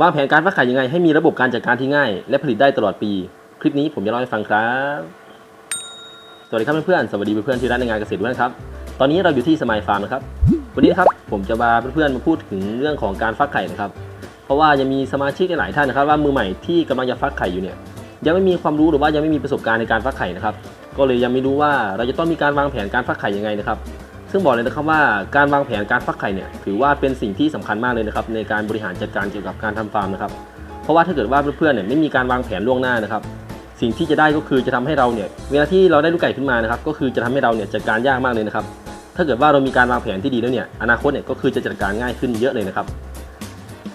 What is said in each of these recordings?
วางแผนการฟักไข่ยังไงให้มีระบบการจัดการที่ง่าย และผลิตได้ตลอดปี คลิปนี้ผมจะเล่าให้ฟังครับ สวัสดีครับเพื่อนๆ สวัสดีเพื่อนๆที่รักในงานเกษตรด้วยนะครับ ตอนนี้เราอยู่ที่สมายฟาร์มนะครับ วันนี้ครับผมจะมาเพื่อนๆมาพูดถึงเรื่องของการฟักไข่นะครับ เพราะว่ายังมีสมาชิกหลายท่านนะครับ ว่ามือใหม่ที่กำลังจะฟักไข่อยู่เนี่ย ยังไม่มีความรู้หรือว่ายังไม่มีประสบการณ์ในการฟักไข่นะครับ ก็เลยยังไม่รู้ว่าเราจะต้องมีการวางแผนการฟักไข่ยังไงนะครับ ซึ่งบอกเลยนะครับว่าการวางแผนการฟักไข่เนี่ยถือว่าเป็นสิ่งที่สำคัญมากเลยนะครับในการบริหารจัดการเกี่ยวกับการทำฟาร์มนะครับ เพราะว่าถ้าเกิดว่าเพื่อนๆเนี่ยไม่มีการวางแผนล่วงหน้านะครับ สิ่งที่จะได้ก็คือจะทำให้เราเนี่ยเวลาที่เราได้ลูกไก่ขึ้นมานะครับก็คือจะทำให้เราเนี่ยจัดการยากมากเลยนะครับ ถ้าเกิดว่าเรามีการวางแผนที่ดีแล้วเนี่ยอนาคตเนี่ยก็คือจะจัดการง่ายขึ้นเยอะเลยนะครับ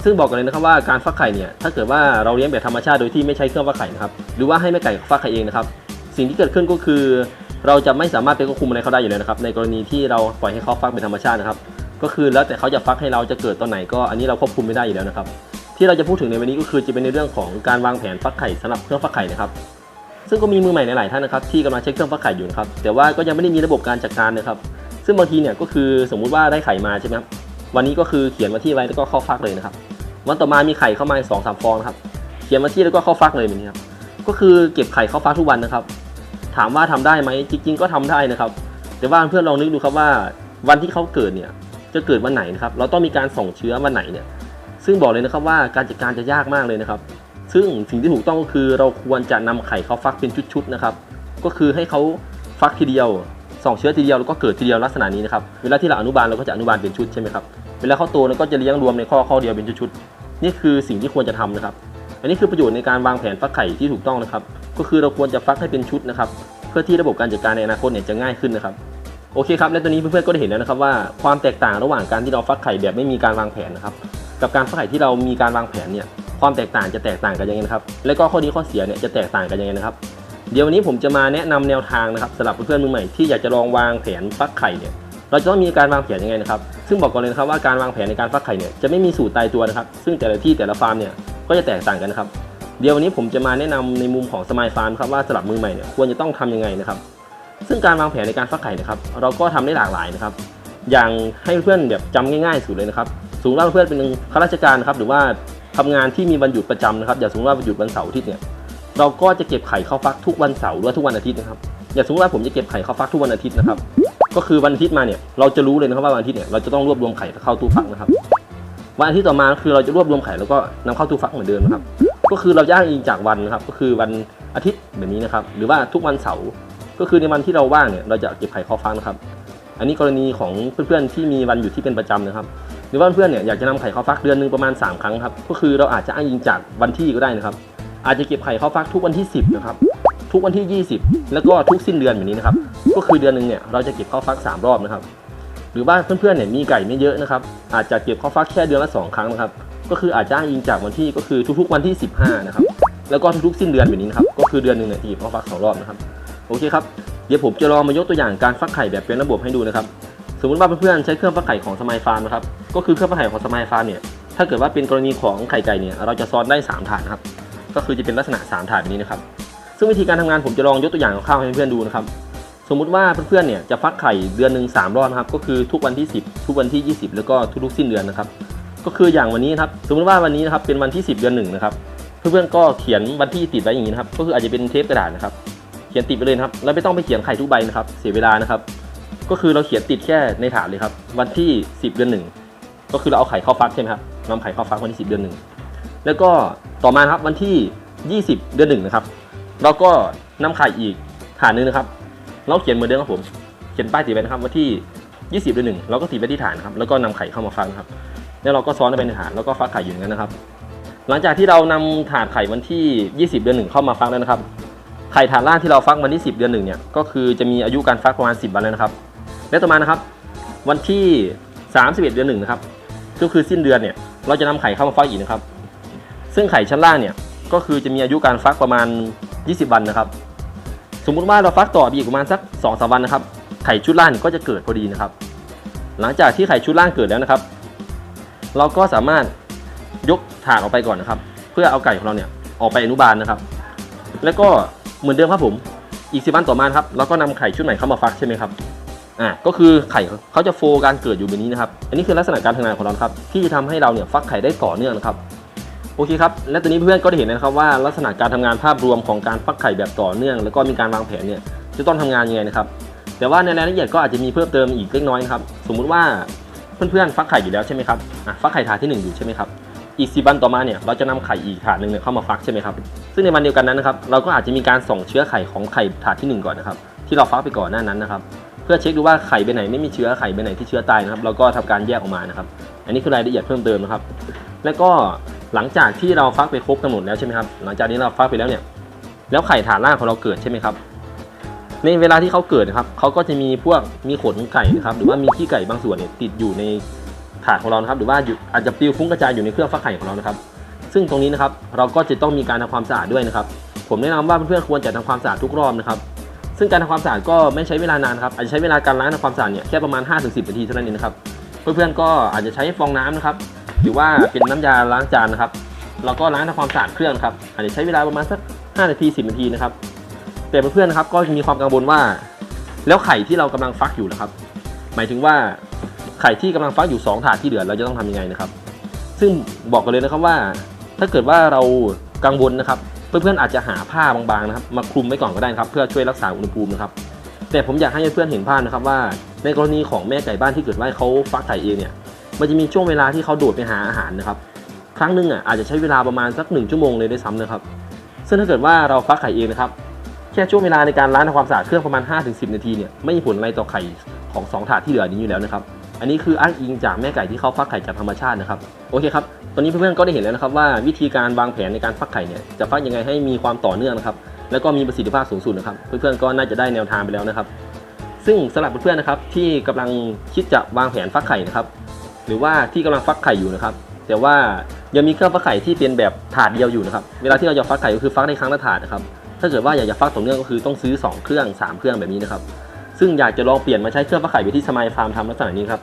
ซึ่งบอกกันเลยนะครับว่าการฟักไข่เนี่ยถ้าเกิดว่าเราเลี้ยงแบบธรรมชาติโดยที่ไม่ใช้เครื่องฟักไข่นะครับหรือว่าให้แม่ไก่ฟักไข่เองนะครับสิ่งที่เกิดขึ้นก็คือ เราจะไม่สามารถไปควบคุมอะไรเขาได้อยู่แล้วนะครับ ในกรณีที่เราปล่อยให้เขาฟักเป็นธรรมชาตินะครับ ก็คือแล้วแต่เขาจะฟักให้เราจะเกิดตอนไหนก็อันนี้เราควบคุมไม่ได้อยู่แล้วนะครับ ที่เราจะพูดถึงในวันนี้ก็คือจะเป็นในเรื่องของการวางแผนฟักไข่สำหรับเครื่องฟักไข่นะครับซึ่งก็มีมือใหม่หลายท่านนะครับที่กำลังใช้เครื่องฟักไข่อยู่นะครับแต่ว่าก็ยังไม่ได้มีระบบการจัดการนะครับ ซึ่งบางทีเนี่ยก็คือสมมุติว่าได้ไข่มาใช่ไหมครับวันนี้ก็คือเขียนวันที่ไว้แล้วก็เข้าฟักเลยนะครับ วันต่อมามีไข่เข้ามาสองสามฟองนะครับเขียนวันที่แล้วก็เข้าฟักเลยแบบนี้ครับก็คือเก็บไข่เข้าฟักทุกวันนะครับ ถามว่าทำได้ไหมจริง ๆ ก็ทำได้นะครับ แต่ว่าเพื่อนลองนึกดูครับว่าวันที่เขาเกิดเนี่ยจะเกิดวันไหนนะครับ เราต้องมีการส่งเชื้อวันไหนเนี่ย ซึ่งบอกเลยนะครับว่าการจัดการจะยากมากเลยนะครับ ซึ่งสิ่งที่ถูกต้องก็คือเราควรจะนำไข่เขาฟักเป็นชุดๆนะครับ ก็คือให้เขาฟักทีเดียวส่องเชื้อทีเดียวแล้วก็เกิดทีเดียวลักษณะนี้นะครับ เวลาที่เราอนุบาลเราก็จะอนุบาลเป็นชุดใช่ไหมครับ เวลาเขาโตเราก็จะเลี้ยงรวมในข้อข้อเดียวเป็นชุดๆ นี่คือสิ่งที่ควรจะทำนะครับ อันนี้คือประโยชน์ในการวางแผนฟักไข่ที่ถูกต้องนะครับ ก็คือเราควรจะฟักให้เป็นชุดนะครับ เพื่อที่ระบบการจัดการในอนาคตเนี่ยจะง่ายขึ้นนะครับ โอเคครับ และตอนนี้เพื่อนๆก็ได้เห็นแล้วนะครับว่าความแตกต่างระหว่างการที่เราฟักไข่แบบไม่มีการวางแผนนะครับ กับการฟักไข่ที่เรามีการวางแผนเนี่ย ความแตกต่างจะแตกต่างกันยังไงนะครับ และก็ข้อดีข้อเสียเนี่ยจะแตกต่างกันยังไงนะครับ เดี๋ยววันนี้ผมจะมาแนะนำแนวทางนะครับสำหรับเพื่อนๆมือใหม่ที่อยากจะลองวางแผนฟักไข่เนี่ยเราจะต้องมีการวางแผนยังไงนะครับ ซึ่งบอกก่อนเลยนะครับว่าการวางแผนในการฟักไข่เนี่ยจะไม่มีสูตรตายตัวนะครับ ซึ่งแต่ละที่แต่ละฟาร์มเนี่ย ก็จะแตกต่างกันนะครับ เดี๋ยววันนี้ผมจะมาแนะนำในมุมของสมายฟาร์มครับว่าสำหรับมือใหม่เนี่ยควรจะต้องทำยังไงนะครับ ซึ่งการวางแผนในการฟักไข่นะครับเราก็ทำได้หลากหลายนะครับ อย่างให้เพื่อนแบบจำง่ายๆสุดเลยนะครับสมมติว่าเพื่อนเป็นข้าราชการนะครับหรือว่าทำงานที่มีวันหยุดประจำนะครับ อย่าสมมติว่าวันหยุดวันเสาร์อาทิตย์เนี่ยเราก็จะเก็บไข่เข้าฟักทุกวันเสาร์หรือว่าทุกวันอาทิตย์นะครับอย่าสมมติว่าผมจะเก็บไข่เข้าฟักทุกวันอาทิตย์นะครับก็คือวันอาทิตย์มาเนี่ยเราจะรู้เลยนะครับว่าวันอาทิตย์เนี่ยเราจะต้องรวบรวมไข่เข้าตู้ฟักนะครับ วันอาทิตย์ต่อมาคือเราจะรวบรวมไข่แล้วก็นำเข้าตู้ฟักเหมือนเดิมนะครับ ก็คือเราจะอ้างอิงจากวันนะครับ ก็คือวันอาทิตย์แบบนี้นะครับ หรือว่าทุกวันเสาร์ก็คือในวันที่เราว่างเนี่ยเราจะเก็บไข่เข้าฟักนะครับ อันนี้กรณีของเพื่อนๆที่มีวันหยุดที่เป็นประจำนะครับ หรือว่าเพื่อนๆเนี่ยอยากจะนำไข่เข้าฟักเดือนหนึ่งประมาณ 3 ครั้งครับ ก็คือเราอาจจะอ้างอิงจากวันที่ก็ได้นะครับ อาจจะเก็บไข่เข้าฟักทุกวันที่ 10นะครับทุกวันที่ 20 แล้วก็ทุกสิ้นเดือนแบบนี้นะครับ ก็คือเดือนหนึ่งเนี่ยเราจะเก็บเข้าฟัก 3 รอบนะครับ รือว่านเพื่อนๆเนี่ยมีไก่ไม่เยอะนะครับ อาจจะเก็บเข้าฟักแค่เดือนละ2ครั้งนะครับ ก็คืออาจจะอ้างอิงจากวันที่ก็คือทุกๆวันที่ 15 นะครับ แล้วก็ทุกๆสิ้นเดือนแบบนี้นะครับ ก็คือเดือนหนึ่งเนี่ยที่เก็บเข้าฟักสองรอบนะครับ โอเคครับ เดี๋ยวผมจะลองมายกตัวอย่างการฟักไข่แบบเป็นระบบให้ดูนะครับ สมมติว่าเพื่อนๆใช้เครื่องฟักไข่ของสมายฟาร์มนะครับ ก็คือเครื่องฟักไข่ของสมายฟาร์มเนี่ย ถ้าเกิดว่าเป็นกรณีของไข่ไก่เนี่ย เราจะซ้อนได้ 3 ถาดนะครับ ก็คือจะเป็นลักษณะ 3 ถาดแบบนี้นะครับ ซึ่งวิธีการทำงานผมจะลองยกตัวอย่างคร่าวๆให้เพื่อนๆดูนะครับ สมมุติว่าเพื่อนๆเนี่ยจะฟักไข่เดือนหนึ่งสามรอบนะครับ ก็คือทุกวันที่ 10 ทุกวันที่ 20 แล้วก็ทุกๆสิ้นเดือนนะครับ ก็คืออย่างวันนี้นะครับ สมมติว่าวันนี้นะครับเป็นวันที่ 10 เดือนหนึ่งนะครับ เพื่อนๆก็เขียนวันที่ติดไว้อย่างนี้นะครับ ก็คืออาจจะเป็นเทปกระดาษนะครับ เขียนติดไปเลยครับ แล้วไม่ต้องไปเขียนไข่ทุกใบนะครับ เสียเวลานะครับ ก็คือเราเขียนติดแค่ในถาดเลยครับ วันที่ 10 เดือนหนึ่ง ก็คือเราเอาไข่เข้าฟักใช่ไหมครับนำไข่เข้าฟักวันที่ 10 เดือนหนึ่ง แล้วก็ต่อมาครับวันที่ 20 เดือนหนึ่งนะครับ เราก็นำไข่อีกถาดนึงนะครับ เราเขียนเหมือนเดิมครับผมเขียนป้ายติดไว้นะครับวันที่ 20เดือนหนึ่งเราก็ติดไว้ที่ฐานนะครับแล้วก็นำไข่เข้ามาฟักนะครับแล้วเราก็ซ้อนไปในฐานแล้วก็ฟักไข่อยู่งนั้นนะครับ หลังจากที่เรานำถาดไข่วันที่ 20 เดือนหนึ่งเข้ามาฟักแล้วนะครับ ไข่ฐานล่างที่เราฟักวันที่ 10 เดือนหนึ่งเนี่ยก็คือจะมีอายุการฟักประมาณ 10 วันแล้วนะครับ และต่อมานะครับวันที่ 31 เดือนหนึ่งนะครับก็คือสิ้นเดือนเนี่ยเราจะนำไข่เข้ามาฟักอีกนะครับ ซึ่งไข่ชั้นล่างเนี่ยก็คือจะมีอายุการฟักประมาณ 20 วันนะครับ มมุติว่าเราฟักต่อไปอีกประมาณสัก2อสวันนะครับ ไข่ชุดล่างก็จะเกิดพอดีนะครับ หลังจากที่ไข่ชุดล่างเกิดแล้วนะครับ เราก็สามารถยกถาดออกไปก่อนนะครับ เพื่อเอาไก่ของเราเนี่ยออกไปอนุบาลนะครับ แล้วก็เหมือนเดิมครับผมอีกสิบวันต่อมาครับเราก็นำไข่ชุดใหม่เข้ามาฟักใช่ไหมครับอ่าก็คือไข่เขาจะโฟการเกิดอยู่แบบนี้นะครับ อันนี้คือลักษณะการทำงานของเราครับ ที่จะทำให้เราเนี่ยฟักไข่ได้ต่อเนื่องนะครับ โอเคครับ และตอนนี้เพื่อนก็ได้เห็นนะครับว่าลักษณะการทำงานภาพรวมของการฟักไข่แบบต่อเนื่อง แล้วก็มีการวางแผนเนี่ยจะต้องทำงานยังไงนะครับ แต่ว่าในรายละเอียดก็อาจจะมีเพิ่มเติมอีกเล็กน้อยครับ สมมุติว่าเพื่อนๆฟักไข่อยู่แล้วใช่ไหมครับอะฟักไข่ถาดที่หนึ่งอยู่ใช่ไหมครับ อีกสิวันต่อมาเนี่ยเราจะนำไข่อีกถาดหนึ่งเนี่ยเข้ามาฟักใช่ไหมครับ ซึ่งในวันเดียวกันนั้นนะครับเราก็อาจจะมีการส่งเชื้อไข่ของไข่ถาดที่หนึ่งก่อนนะครับที่เราฟักไปก่อนหน้านั้นนะครับเพื่อเช็คดูว่าไข่ไปไหนไม่มีเชื้อไข่ไปไหนที่เชื้อตายนะครับเราก็ทำการแยกออกมานะครับ อันนี้คือรายละเอียดเพิ่มเติมนะครับ แล้วก็ หลังจากที่เราฟักไปครบกำหนดแล้วใช่ไหมครับหลังจากนี้เราฟักไปแล้วเนี่ยแล้วไข่ฐานล่างของเราเกิดใช่ไหมครับ ในเวลาที่เขาเกิดนะครับเขาก็จะมีพวกมีขนไก่นะครับหรือว่ามีขี้ไก่บางส่วนเนี่ยติดอยู่ในถาดของเรานะครับ หรือว่าอยู่อาจจะปลิวฟุ้งกระจายอยู่ในเครื่องฟักไข่ของเรานะครับ ซึ่งตรงนี้นะครับเราก็จะต้องมีการทำความสะอาดด้วยนะครับ ผมแนะนำว่าเพื่อนๆควรจะทำความสะอาดทุกรอบนะครับ ซึ่งการทำความสะอาดก็ไม่ใช้เวลานานครับอาจจะใช้เวลาการล้างทำความสะอาดเนี่ยแค่ประมาณ 5-10นาทีเท่านั้นเองนะครับเพื่อนๆก็อาจจะใช้ฟองน้ำนะครับ หรือว่าเป็นน้ำยาล้างจานนะครับเราก็ล้างทำความสะอาดเครื่องครับอาจจะใช้เวลาประมาณสัก5นาที10นาทีนะครับ แต่เพื่อนๆนะครับ ก็มีความกังวลว่า แล้วไข่ที่เรากำลังฟักอยู่นะครับ หมายถึงว่าไข่ที่กำลังฟักอยู่ 2 ถาดที่เหลือเราจะต้องทำยังไงนะครับ ซึ่งบอกกันเลยนะครับว่า ถ้าเกิดว่าเรากังวลนะครับ เพื่อนๆอาจจะหาผ้าบางๆนะครับ มาคลุมไว้ก่อนก็ได้นะครับ เพื่อช่วยรักษาอุณหภูมินะครับ แต่ผมอยากให้เพื่อนๆเห็นภาพนะครับว่า ในกรณีของแม่ไก่บ้านที่เกิดว่าเขาฟักไข่เองเนี่ย มันจะมีช่วงเวลาที่เขาโดดไปหาอาหารนะครับ ครั้งหนึ่งอะอาจจะใช้เวลาประมาณสักหนึ่งชั่วโมงเลยด้วยซ้ำนะครับ ซึ่งถ้าเกิดว่าเราฟักไข่เองนะครับ แค่ช่วงเวลาในการล้างทำความสะอาดเครื่องประมาณ 5-10 นาทีเนี่ยไม่มีผลอะไรต่อไข่ของ 2 ถาดที่เหลือนี้อยู่แล้วนะครับ อันนี้คืออ้างอิงจากแม่ไก่ที่เขาฟักไข่จากธรรมชาตินะครับ โอเคครับ ตอนนี้เพื่อนๆก็ได้เห็นแล้วนะครับว่าวิธีการวางแผนในการฟักไข่เนี่ยจะฟักยังไงให้มีความต่อเนื่องนะครับ แล้วก็มีประสิทธิภาพสูงสุดนะครับ เพื่อนๆก็น่าจะได้แนวทางไปแล้วนะครับ ซึ่งสำหรับเพื่อนๆนะครับที่กำลังคิดจะวางแผนฟักไข่นะครับ หรือว่าที่กำลังฟักไข่อยู่นะครับ แต่ว่ายังมีเครื่องฟักไข่ที่เป็นแบบถาดเดียวอยู่นะครับ เวลาที่เราจะฟักไข่ก็คือฟักได้ครั้งละถาดนะครับ ถ้าเกิดว่าอยากจะฟักต่อเนื่องก็คือต้องซื้อ 2 เครื่อง 3 เครื่องแบบนี้นะครับ ซึ่งอยากจะลองเปลี่ยนมาใช้เครื่องฟักไข่แบบที่สมายฟาร์มทำลักษณะนี้ครับ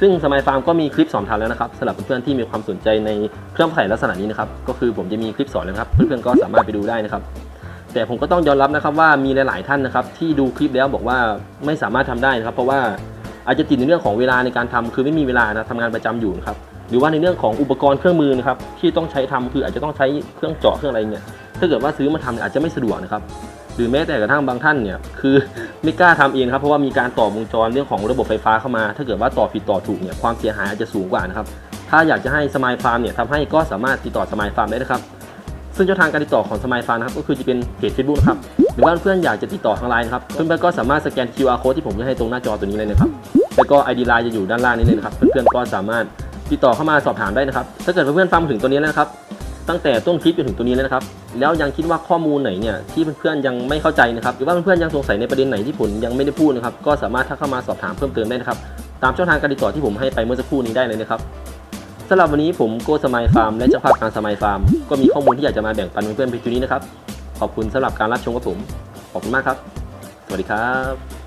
ซึ่งสมายฟาร์มก็มีคลิปสอนทำแล้วนะครับสำหรับเพื่อนๆที่มีความสนใจในเครื่องฟักไข่ลักษณะนี้นะครับ ก็คือผมจะมีคลิปสอนแล้วครับ เพื่อนๆก็สามารถไปดูได้นะครับแต่ผมก็ต้องยอมรับนะครับว่ามีหลาย ๆ ท่านนะครับที่ดูคลิปแล้วบอกว่าไม่สามารถทำได้นะครับ เพราะว่า อาจจะติดในเรื่องของเวลาในการทำคือไม่มีเวลานะทำงานประจำอยู่นะครับหรือว่าในเรื่องของอุปกรณ์เครื่องมือนะครับที่ต้องใช้ทำคืออาจจะต้องใช้เครื่องเจาะเครื่องอะไรเนี่ยถ้าเกิดว่าซื้อมาทำอาจจะไม่สะดวกนะครับหรือแม้แต่กระทั่งบางท่านเนี่ยคือไม่กล้าทำเองครับเพราะว่ามีการต่อวงจรเรื่องของระบบไฟฟ้าเข้ามา ถ้าเกิดว่าต่อผิดต่อถูกเนี่ยความเสียหายอาจจะสูงกว่านะครับถ้าอยากจะให้สมายฟาร์มเนี่ยทำให้ก็สามารถติดต่อสมายฟาร์มได้นะครับ ซึ่งช่องทางการติดต่อของสมายฟาร์นะครับก็คือจะเป็นเพจ Facebook นะครับหรือว่าเพื่อนๆอยากจะติดต่อทางไลน์นะครับเพื่อนๆก็สามารถสแกน QR code ที่ผมจะให้ตรงหน้าจอตัวนี้เลยนะครับแล้วก็ ID ไลน์จะอยู่ด้านล่างนี้เลยนะครับเพื่อนๆก็สามารถติดต่อเข้ามาสอบถามได้นะครับถ้าเกิดเพื่อนๆฟังมาถึงตัวนี้แล้วนะครับตั้งแต่ต้นคลิปจนถึงตัวนี้แล้วนะครับแล้วยังคิดว่าข้อมูลไหนเนี่ยที่เพื่อนๆยังไม่เข้าใจนะครับหรือว่าเพื่อนๆยังสงสัยในประเด็นไหนที่ผมยังไม่ได้พูดนะครับก็สามารถทักเข้ามาสอบถามเพิ่มเติมได้นะครับตามช่องทางการติดต่อที่ผมให้ไปเมื่อสักครู่นี้ได้เลยนะครับำหรับวันนี้ผมโกสมายฟาร์มและเจ้าภาพการสมายฟาร์มก็มีข้อมูลที่อยากจะมาแบ่งปันเพื่อนๆเพียงเท่านี้นะครับ ขอบคุณสำหรับการรับชมกับผม ขอบคุณมากครับ สวัสดีครับ